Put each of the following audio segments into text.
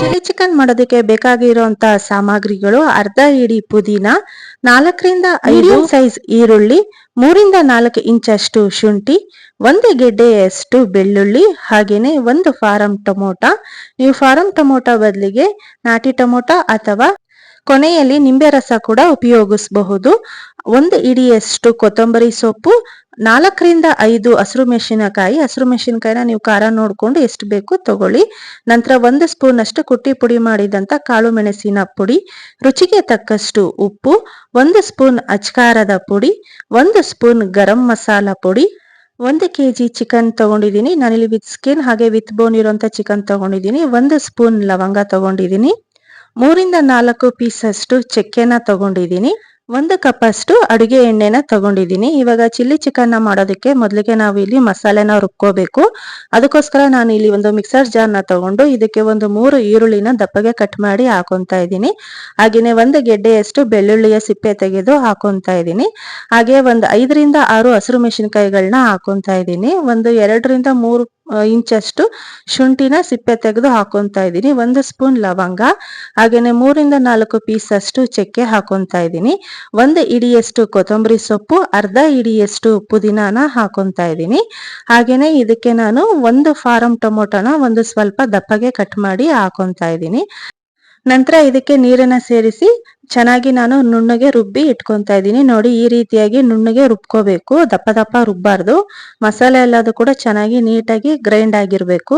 Chilli chicken ಮಾಡೋದಕ್ಕೆ ಬೇಕಾಗಿರುವಂತ ಸಾಮಗ್ರಿಗಳು ಅರ್ಧ ಇಡಿ ಪುದೀನ ನಾಲ್ಕರಿಂದ ಐದು ಸೈಜ್ ಈರುಳ್ಳಿ ಮೂರಿಂದ ನಾಲ್ಕು ಇಂಚಷ್ಟು ಶುಂಠಿ ಒಂದು ಗೆಡ್ಡೆಯಷ್ಟು ಬೆಳ್ಳುಳ್ಳಿ ಹಾಗೇನೆ ಒಂದು ಫಾರಂ ಟೊಮೊಟೊ. ನೀವು ಫಾರಂ ಟೊಮೊಟೊ ಬದಲಿಗೆ ನಾಟಿ ಟೊಮೊಟೊ ಅಥವಾ ಕೊನೆಯಲ್ಲಿ ನಿಂಬೆ ರಸ ಕೂಡ ಉಪಯೋಗಿಸಬಹುದು. ಒಂದು ಇಡಿಯಷ್ಟು ಕೊತ್ತಂಬರಿ ಸೊಪ್ಪು, ನಾಲ್ಕರಿಂದ ಐದು ಹಸಿರು ಮೆಣಸಿನಕಾಯಿ. ಹಸಿರು ಮೆಣಸಿನಕಾಯಿನ ನೀವು ಖಾರ ನೋಡ್ಕೊಂಡು ಎಷ್ಟು ಬೇಕು ತಗೊಳ್ಳಿ. ನಂತರ ಒಂದು ಸ್ಪೂನ್ ಅಷ್ಟು ಕುಟ್ಟಿ ಪುಡಿ ಮಾಡಿದಂಥ ಕಾಳು ಮೆಣಸಿನ ಪುಡಿ, ರುಚಿಗೆ ತಕ್ಕಷ್ಟು ಉಪ್ಪು, ಒಂದು ಸ್ಪೂನ್ ಅಚ್ಕಾರದ ಪುಡಿ, ಒಂದು ಸ್ಪೂನ್ ಗರಂ ಮಸಾಲ ಪುಡಿ, ಒಂದು ಕೆ ಜಿ ಚಿಕನ್ ತಗೊಂಡಿದ್ದೀನಿ. ನಾನಿಲ್ಲಿ ವಿತ್ ಸ್ಕಿನ್ ಹಾಗೆ ವಿತ್ ಬೋನ್ ಇರುವಂತ ಚಿಕನ್ ತಗೊಂಡಿದ್ದೀನಿ. ಒಂದು ಸ್ಪೂನ್ ಲವಂಗ ತಗೊಂಡಿದ್ದೀನಿ. ಮೂರಿಂದ ನಾಲ್ಕು ಪೀಸ್ ಅಷ್ಟು ಚಕ್ಕೆನ ತಗೊಂಡಿದ್ದೀನಿ. ಒಂದು ಕಪ್ ಅಷ್ಟು ಅಡುಗೆ ಎಣ್ಣೆನ ತಗೊಂಡಿದ್ದೀನಿ. ಇವಾಗ ಚಿಲ್ಲಿ ಚಿಕನ್ ಮಾಡೋದಕ್ಕೆ ಮೊದಲಿಗೆ ನಾವು ಇಲ್ಲಿ ಮಸಾಲೆನ ರುಬ್ಕೋಬೇಕು. ಅದಕ್ಕೋಸ್ಕರ ನಾನು ಇಲ್ಲಿ ಒಂದು ಮಿಕ್ಸರ್ ಜಾರ್ನ ತಗೊಂಡು ಇದಕ್ಕೆ ಒಂದು ಮೂರು ಈರುಳ್ಳಿನ ದಪ್ಪಗೆ ಕಟ್ ಮಾಡಿ ಹಾಕೊತಾ ಇದ್ದೀನಿ. ಹಾಗೆಯೇ ಒಂದು ಗೆಡ್ಡೆಯಷ್ಟು ಬೆಳ್ಳುಳ್ಳಿಯ ಸಿಪ್ಪೆ ತೆಗೆದು ಹಾಕೊತಾ ಇದ್ದೀನಿ. ಹಾಗೆ ಒಂದು ಐದರಿಂದ ಆರು ಹಸಿರು ಮೆಣಸಿನಕಾಯಿಗಳನ್ನ ಹಾಕೊಂತಾ ಇದ್ದೀನಿ. ಒಂದು ಎರಡರಿಂದ ಮೂರು ಇಂಚಷ್ಟು ಶುಂಠಿನ ಸಿಪ್ಪೆ ತೆಗೆದು ಹಾಕೊಂತ ಇದ್ದೀನಿ. ಒಂದು ಸ್ಪೂನ್ ಲವಂಗ, ಹಾಗೇನೆ ಮೂರಿಂದ ನಾಲ್ಕು ಪೀಸ್ ಅಷ್ಟು ಚಕ್ಕೆ ಹಾಕೊಂತ ಇದ್ದೀನಿ. ಒಂದು ಇಡಿಯಷ್ಟು ಕೊತ್ತಂಬರಿ ಸೊಪ್ಪು, ಅರ್ಧ ಇಡಿಯಷ್ಟು ಪುದೀನಾನ ಹಾಕೊಂತಾ ಇದ್ದೀನಿ. ಹಾಗೇನೆ ಇದಕ್ಕೆ ನಾನು ಒಂದು ಫಾರಂ ಟೊಮೊಟೊನ ಒಂದು ಸ್ವಲ್ಪ ದಪ್ಪಗೆ ಕಟ್ ಮಾಡಿ ಹಾಕೊಂತಾ ಇದ್ದೀನಿ. ನಂತರ ಇದಕ್ಕೆ ನೀರನ್ನ ಸೇರಿಸಿ ಚೆನ್ನಾಗಿ ನಾನು ನುಣ್ಣಗೆ ರುಬ್ಬಿ ಇಟ್ಕೊಂತಾ ಇದ್ದೀನಿ. ನೋಡಿ, ಈ ರೀತಿಯಾಗಿ ನುಣ್ಣಗೆ ರುಬ್ಕೋಬೇಕು. ದಪ್ಪ ದಪ್ಪ ರುಬ್ಬಾರ್ದು. ಮಸಾಲೆ ಎಲ್ಲದು ಕೂಡ ಚೆನ್ನಾಗಿ ನೀಟಾಗಿ ಗ್ರೈಂಡ್ ಆಗಿರ್ಬೇಕು.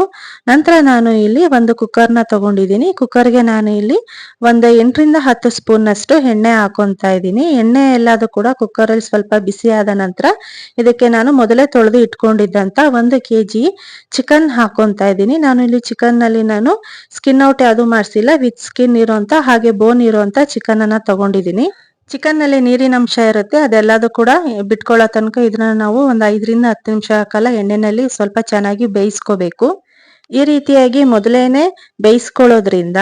ನಂತರ ನಾನು ಇಲ್ಲಿ ಒಂದು ಕುಕ್ಕರ್ನ ತಗೊಂಡಿದ್ದೀನಿ. ಕುಕ್ಕರ್ಗೆ ನಾನು ಇಲ್ಲಿ ಒಂದು ಎಂಟರಿಂದ ಹತ್ತು ಸ್ಪೂನ್ ಅಷ್ಟು ಎಣ್ಣೆ ಹಾಕೊಂತಾ ಇದ್ದೀನಿ. ಎಣ್ಣೆ ಎಲ್ಲದು ಕೂಡ ಕುಕ್ಕರಲ್ಲಿ ಸ್ವಲ್ಪ ಬಿಸಿ ಆದ ನಂತರ ಇದಕ್ಕೆ ನಾನು ಮೊದಲೇ ತೊಳೆದು ಇಟ್ಕೊಂಡಿದ್ದಂತ ಒಂದು ಕೆ ಜಿ ಚಿಕನ್ ಹಾಕೊಂತಾ ಇದ್ದೀನಿ. ನಾನು ಇಲ್ಲಿ ಚಿಕನ್ನಲ್ಲಿ ನಾನು ಸ್ಕಿನ್ ಔಟ್ ಯಾವುದು ಮಾಡಿಸಿಲ್ಲ. ವಿತ್ ಸ್ಕಿನ್ ಇರುವಂತ ಹಾಗೆ ಬೋನ್ ಇರುವಂತ ಚಿಕನ್ ಅನ್ನ ತಗೊಂಡಿದ್ದೀನಿ ಚಿಕನ್ನಲ್ಲಿ ನೀರಿನ ಅಂಶ ಇರುತ್ತೆ ಅದೆಲ್ಲದು ಕೂಡ ಬಿಟ್ಕೊಳ್ಳೋ ತನಕ ಇದನ್ನ ನಾವು ಒಂದು ಐದರಿಂದ ಹತ್ತು ನಿಮಿಷ ಕಾಲ ಎಣ್ಣೆನಲ್ಲಿ ಸ್ವಲ್ಪ ಚೆನ್ನಾಗಿ ಬೇಯಿಸ್ಕೋಬೇಕು. ಈ ರೀತಿಯಾಗಿ ಮೊದಲೇನೆ ಬೇಯಿಸ್ಕೊಳ್ಳೋದ್ರಿಂದ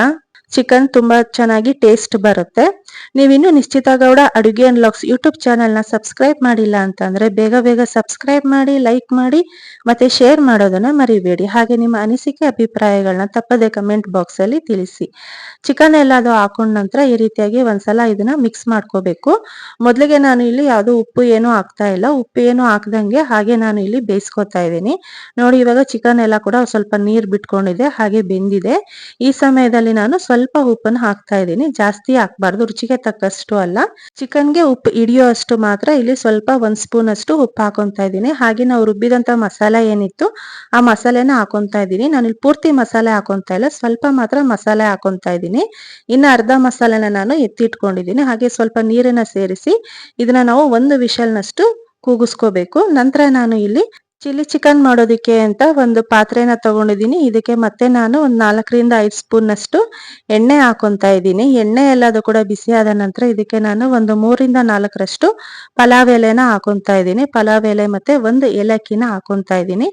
ಚಿಕನ್ ತುಂಬಾ ಚೆನ್ನಾಗಿ ಟೇಸ್ಟ್ ಬರುತ್ತೆ. ನೀವಿನ್ನು ನಿಶ್ಚಿತ ಗೌಡ ಅಡುಗೆ ಅನ್ಲಾಕ್ಸ್ ಯೂಟ್ಯೂಬ್ ಚಾನೆಲ್ನ ಸಬ್ಸ್ಕ್ರೈಬ್ ಮಾಡಿಲ್ಲ ಅಂತಂದ್ರೆ ಬೇಗ ಬೇಗ ಸಬ್ಸ್ಕ್ರೈಬ್ ಮಾಡಿ ಲೈಕ್ ಮಾಡಿ ಮತ್ತೆ ಶೇರ್ ಮಾಡೋದನ್ನ ಮರಿಬೇಡಿ. ಹಾಗೆ ನಿಮ್ಮ ಅನಿಸಿಕೆ ಅಭಿಪ್ರಾಯಗಳನ್ನ ತಪ್ಪದೆ ಕಮೆಂಟ್ ಬಾಕ್ಸ್ ಅಲ್ಲಿ ತಿಳಿಸಿ. ಚಿಕನ್ ಎಲ್ಲ ಅದು ಹಾಕೊಂಡ ನಂತರ ಈ ರೀತಿಯಾಗಿ ಒಂದ್ಸಲ ಇದನ್ನ ಮಿಕ್ಸ್ ಮಾಡ್ಕೋಬೇಕು. ಮೊದಲಿಗೆ ನಾನು ಇಲ್ಲಿ ಯಾವುದು ಉಪ್ಪು ಏನು ಹಾಕ್ತಾ ಇಲ್ಲ. ಉಪ್ಪು ಏನು ಹಾಕ್ದಂಗೆ ಹಾಗೆ ನಾನು ಇಲ್ಲಿ ಬೇಯಿಸ್ಕೊತಾ ಇದ್ದೀನಿ. ನೋಡಿ ಇವಾಗ ಚಿಕನ್ ಎಲ್ಲ ಕೂಡ ಸ್ವಲ್ಪ ನೀರ್ ಬಿಟ್ಕೊಂಡಿದೆ, ಹಾಗೆ ಬೆಂದಿದೆ. ಈ ಸಮಯದಲ್ಲಿ ನಾನು ಸ್ವಲ್ಪ ಉಪ್ಪನ್ನು ಹಾಕ್ತಾ ಇದ್ದೀನಿ. ಜಾಸ್ತಿ ಹಾಕ್ಬಾರ್ದು, ರುಚಿಗೆ ತಕ್ಕಷ್ಟು ಅಲ್ಲ. ಚಿಕನ್ಗೆ ಉಪ್ಪು ಹಿಡಿಯೋ ಅಷ್ಟು ಮಾತ್ರ ಇಲ್ಲಿ ಸ್ವಲ್ಪ ಒಂದ್ ಸ್ಪೂನ್ ಅಷ್ಟು ಉಪ್ಪು ಹಾಕೊಂತಾ ಇದ್ದೀನಿ. ಹಾಗೆ ನಾವು ರುಬ್ಬಿದಂತ ಮಸಾಲೆ ಏನಿತ್ತು ಆ ಮಸಾಲೆನ ಹಾಕೊಂತಾ ಇದ್ದೀನಿ. ನಾನು ಇಲ್ಲಿ ಪೂರ್ತಿ ಮಸಾಲೆ ಹಾಕೊಂತಾ ಇಲ್ಲ, ಸ್ವಲ್ಪ ಮಾತ್ರ ಮಸಾಲೆ ಹಾಕೊಂತಾ ಇದ್ದೀನಿ. ಇನ್ನು ಅರ್ಧ ಮಸಾಲೆನ ನಾನು ಎತ್ತಿಟ್ಕೊಂಡಿದ್ದೀನಿ. ಹಾಗೆ ಸ್ವಲ್ಪ ನೀರನ್ನ ಸೇರಿಸಿ ಇದನ್ನ ನಾವು ಒಂದು ವಿಷಲ್ನಷ್ಟು ಕೂಗಿಸ್ಕೋಬೇಕು. ನಂತರ ನಾನು ಇಲ್ಲಿ ಚಿಲ್ಲಿ ಚಿಕನ್ ಮಾಡೋದಕ್ಕೆ ಅಂತ ಒಂದು ಪಾತ್ರೆನ ತಗೊಂಡಿದ್ದೀನಿ. ಇದಕ್ಕೆ ಮತ್ತೆ ನಾನು ಒಂದು ನಾಲ್ಕರಿಂದ ಐದು ಸ್ಪೂನ್ ಅಷ್ಟು ಎಣ್ಣೆ ಹಾಕೊತಾ ಇದ್ದೀನಿ. ಎಣ್ಣೆ ಎಲ್ಲದು ಕೂಡ ಬಿಸಿ ಆದ ನಂತರ ಇದಕ್ಕೆ ನಾನು ಒಂದು ಮೂರಿಂದ ನಾಲ್ಕರಷ್ಟು ಪಲಾವ್ ಎಲೆನ ಹಾಕೊತಾ ಇದ್ದೀನಿ. ಪಲಾವ್ ಎಲೆ ಮತ್ತೆ ಒಂದು ಏಲಕ್ಕಿನ ಹಾಕೊತಾ ಇದ್ದೀನಿ.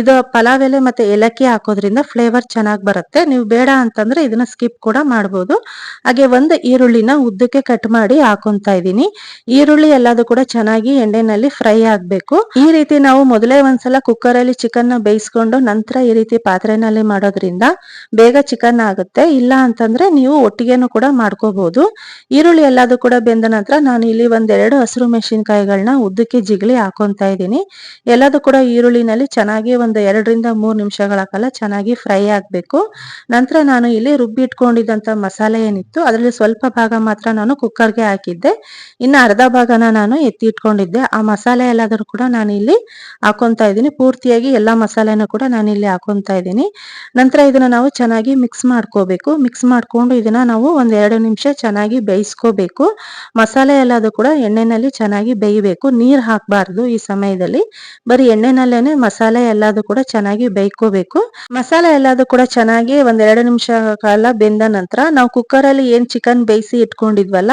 ಇದು ಪಲಾವ್ ಎಲೆ ಮತ್ತೆ ಏಲಕ್ಕಿ ಹಾಕೋದ್ರಿಂದ ಫ್ಲೇವರ್ ಚೆನ್ನಾಗಿ ಬರುತ್ತೆ. ನೀವು ಬೇಡ ಅಂತಂದ್ರೆ ಇದನ್ನ ಸ್ಕಿಪ್ ಕೂಡ ಮಾಡ್ಬೋದು. ಹಾಗೆ ಒಂದು ಈರುಳ್ಳಿನ ಉದ್ದಕ್ಕೆ ಕಟ್ ಮಾಡಿ ಹಾಕೊತಾ ಇದ್ದೀನಿ. ಈರುಳ್ಳಿ ಎಲ್ಲದು ಕೂಡ ಚೆನ್ನಾಗಿ ಎಣ್ಣೆನಲ್ಲಿ ಫ್ರೈ ಆಗ್ಬೇಕು. ಈ ರೀತಿ ನಾವು ಮೊದಲೇ ಒಂದ್ಸಲ ಕುಕ್ಕರ್ ಅಲ್ಲಿ ಚಿಕನ್ನ ಬೇಯಿಸ್ಕೊಂಡು ನಂತರ ಈ ರೀತಿ ಪಾತ್ರೆನಲ್ಲಿ ಮಾಡೋದ್ರಿಂದ ಬೇಗ ಚಿಕನ್ ಆಗುತ್ತೆ. ಇಲ್ಲ ಅಂತಂದ್ರೆ ನೀವು ಒಟ್ಟಿಗೆನು ಕೂಡ ಮಾಡ್ಕೋಬಹುದು ಈರುಳ್ಳಿ ಎಲ್ಲಾದ್ರು ಕೂಡ ಬೆಂದ ನಂತರ ನಾನು ಇಲ್ಲಿ ಒಂದೆರಡು ಹಸಿರು ಮೆಣಸಿನಕಾಯಿಗಳನ್ನ ಉದ್ದಕ್ಕೆ ಜಿಗಳಿ ಹಾಕೊಂತ ಇದ್ದೀನಿ. ಎಲ್ಲದು ಕೂಡ ಈರುಳ್ಳಿನಲ್ಲಿ ಚೆನ್ನಾಗಿ ಒಂದು ಎರಡರಿಂದ ಮೂರು ನಿಮಿಷಗಳ ಕಾಲ ಚೆನ್ನಾಗಿ ಫ್ರೈ ಆಗ್ಬೇಕು. ನಂತರ ನಾನು ಇಲ್ಲಿ ರುಬ್ಬಿ ಇಟ್ಕೊಂಡಿದ್ದಂತ ಮಸಾಲೆ ಏನಿತ್ತು, ಅದರಲ್ಲಿ ಸ್ವಲ್ಪ ಭಾಗ ಮಾತ್ರ ನಾನು ಕುಕ್ಕರ್ಗೆ ಹಾಕಿದ್ದೆ. ಇನ್ನು ಅರ್ಧ ಭಾಗನ ನಾನು ಎತ್ತಿ ಇಟ್ಕೊಂಡಿದ್ದೆ. ಆ ಮಸಾಲೆ ಎಲ್ಲಾದ್ರೂ ಕೂಡ ನಾನು ಇಲ್ಲಿ ಹಾಕೊಂತಾ ಇದ್ದೀನಿ. ಪೂರ್ತಿಯಾಗಿ ಎಲ್ಲಾ ಮಸಾಲೆನ ಕೂಡ ನಾನು ಇಲ್ಲಿ ಹಾಕೊಂತ ಇದ್ದೀನಿ. ನಂತರ ಇದನ್ನ ನಾವು ಚೆನ್ನಾಗಿ ಮಿಕ್ಸ್ ಮಾಡ್ಕೋಬೇಕು. ಮಿಕ್ಸ್ ಮಾಡ್ಕೊಂಡು ಇದನ್ನ ನಾವು ಒಂದ್ ಎರಡು ನಿಮಿಷ ಚೆನ್ನಾಗಿ ಬೇಯಿಸ್ಕೋಬೇಕು. ಮಸಾಲೆ ಎಲ್ಲದು ಕೂಡ ಎಣ್ಣೆನಲ್ಲಿ ಚೆನ್ನಾಗಿ ಬೇಯಬೇಕು. ನೀರ್ ಹಾಕಬಾರ್ದು ಈ ಸಮಯದಲ್ಲಿ. ಬರೀ ಎಣ್ಣೆನಲ್ಲೇನೆ ಮಸಾಲೆ ಎಲ್ಲದು ಕೂಡ ಚೆನ್ನಾಗಿ ಬೇಯ್ಕೋಬೇಕು. ಮಸಾಲೆ ಎಲ್ಲದು ಕೂಡ ಚೆನ್ನಾಗಿ ಒಂದ್ ಎರಡು ನಿಮಿಷ ಕಾಲ ಬೆಂದ ನಂತರ ನಾವು ಕುಕ್ಕರ್ ಅಲ್ಲಿ ಏನ್ ಚಿಕನ್ ಬೇಯಿಸಿ ಇಟ್ಕೊಂಡಿದ್ವಲ್ಲ,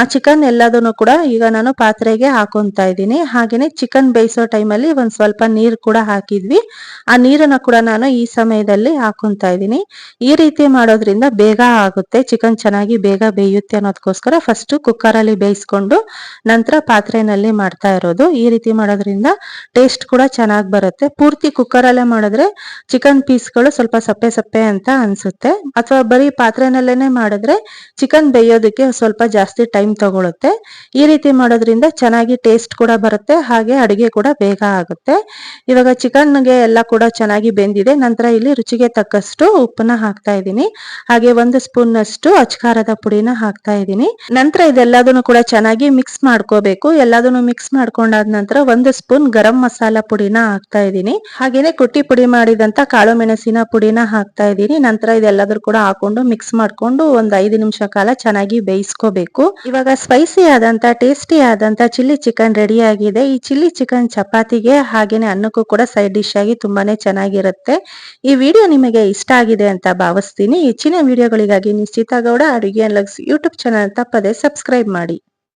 ಆ ಚಿಕನ್ ಎಲ್ಲದನ್ನು ಕೂಡ ಈಗ ನಾನು ಪಾತ್ರೆಗೆ ಹಾಕೊಂತ ಇದ್ದೀನಿ. ಹಾಗೇನೆ ಚಿಕನ್ ಬೇಯಿಸೋ ಟೈಮಲ್ಲಿ ಒಂದ್ ಸ್ವಲ್ಪ ನೀರ್ ಕೂಡ ಹಾಕಿದ್ವಿ. ಆ ನೀರನ್ನ ಕೂಡ ನಾನು ಈ ಸಮಯದಲ್ಲಿ ಹಾಕೊಂತ ಇದೀನಿ ಈ ರೀತಿ ಮಾಡೋದ್ರಿಂದ ಬೇಗ ಆಗುತ್ತೆ. ಚಿಕನ್ ಚೆನ್ನಾಗಿ ಬೇಗ ಬೇಯುತ್ತೆ ಅನ್ನೋದಕ್ಕೋಸ್ಕರ ಫಸ್ಟ್ ಕುಕ್ಕರ್ ಅಲ್ಲಿ ಬೇಯಿಸ್ಕೊಂಡು ನಂತರ ಪಾತ್ರೆನಲ್ಲಿ ಮಾಡ್ತಾ ಇರೋದು. ಈ ರೀತಿ ಮಾಡೋದ್ರಿಂದ ಟೇಸ್ಟ್ ಕೂಡ ಚೆನ್ನಾಗಿ ಬರುತ್ತೆ. ಪೂರ್ತಿ ಕುಕ್ಕರ್ ಅಲ್ಲೇ ಮಾಡಿದ್ರೆ ಚಿಕನ್ ಪೀಸ್ಗಳು ಸ್ವಲ್ಪ ಸಪ್ಪೆ ಸಪ್ಪೆ ಅಂತ ಅನ್ಸುತ್ತೆ. ಅಥವಾ ಬರೀ ಪಾತ್ರೆನಲ್ಲೇನೆ ಮಾಡಿದ್ರೆ ಚಿಕನ್ ಬೇಯೋದಕ್ಕೆ ಸ್ವಲ್ಪ ಜಾಸ್ತಿ ಟೈಮ್ ತಗೊಳುತ್ತೆ. ಈ ರೀತಿ ಮಾಡೋದ್ರಿಂದ ಚೆನ್ನಾಗಿ ಟೇಸ್ಟ್ ಕೂಡ ಬರುತ್ತೆ. ಹಾಗೆ ಅಡಿಗೆ ಕೂಡ ಬೇಗ ಆಗುತ್ತೆ. ಇವಾಗ ಚಿಕನ್ಗೆ ಎಲ್ಲ ಕೂಡ ಚೆನ್ನಾಗಿ ಬೆಂದಿದೆ. ನಂತರ ಇಲ್ಲಿ ರುಚಿಗೆ ತಕ್ಕಷ್ಟು ಉಪ್ಪನ್ನ ಹಾಕ್ತಾ ಇದ್ದೀನಿ. ಹಾಗೆ ಒಂದು ಸ್ಪೂನ್ ಅಷ್ಟು ಅಚ್ಕಾರದ ಪುಡಿನ ಹಾಕ್ತಾ ಇದ್ದೀನಿ. ನಂತರ ಇದೆಲ್ಲದನ್ನು ಕೂಡ ಚೆನ್ನಾಗಿ ಮಿಕ್ಸ್ ಮಾಡ್ಕೋಬೇಕು. ಎಲ್ಲದನ್ನು ಮಿಕ್ಸ್ ಮಾಡ್ಕೊಂಡಾದ ನಂತರ ಒಂದು ಸ್ಪೂನ್ ಗರಂ ಮಸಾಲ ಪುಡಿನ ಹಾಕ್ತಾ ಇದ್ದೀನಿ. ಹಾಗೇನೆ ಕುಟ್ಟಿ ಪುಡಿ ಮಾಡಿದಂತ ಕಾಳು ಮೆಣಸಿನ ಪುಡಿನ ಹಾಕ್ತಾ ಇದ್ದೀನಿ. ನಂತರ ಇದೆಲ್ಲದರೂ ಕೂಡ ಹಾಕೊಂಡು ಮಿಕ್ಸ್ ಮಾಡ್ಕೊಂಡು ಒಂದ್ ಐದು ನಿಮಿಷ ಕಾಲ ಚೆನ್ನಾಗಿ ಬೇಯಿಸ್ಕೋಬೇಕು. ಇವಾಗ ಸ್ಪೈಸಿ ಆದಂತ, ಟೇಸ್ಟಿ ಆದಂತ ಚಿಲ್ಲಿ ಚಿಕನ್ ರೆಡಿ ಆಗಿದೆ. ಈ ಚಿಲ್ಲಿ ಚಿಕನ್ ಚಪಾತಿಗೆ ಹಾಗೇನೆ ಅನ್ನಕ್ಕೂ ಕೂಡ ಸೈಡ್ ಡಿಶ್ ಆಗಿ ತುಂಬಾನೇ ಚೆನ್ನಾಗಿರುತ್ತೆ. ಈ ವಿಡಿಯೋ ನಿಮಗೆ ಇಷ್ಟ ಆಗಿದೆ ಅಂತ ಭಾವಿಸ್ತೀನಿ. ಹೆಚ್ಚಿನ ವಿಡಿಯೋಗಳಿಗಾಗಿ ನಿಶ್ಚಿತ ಗೌಡ ಅಡುಗೆ ಲಕ್ಸ್ ಯೂಟ್ಯೂಬ್ ಚಾನಲ್ ತಪ್ಪದೆ ಸಬ್ಸ್ಕ್ರೈಬ್ ಮಾಡಿ.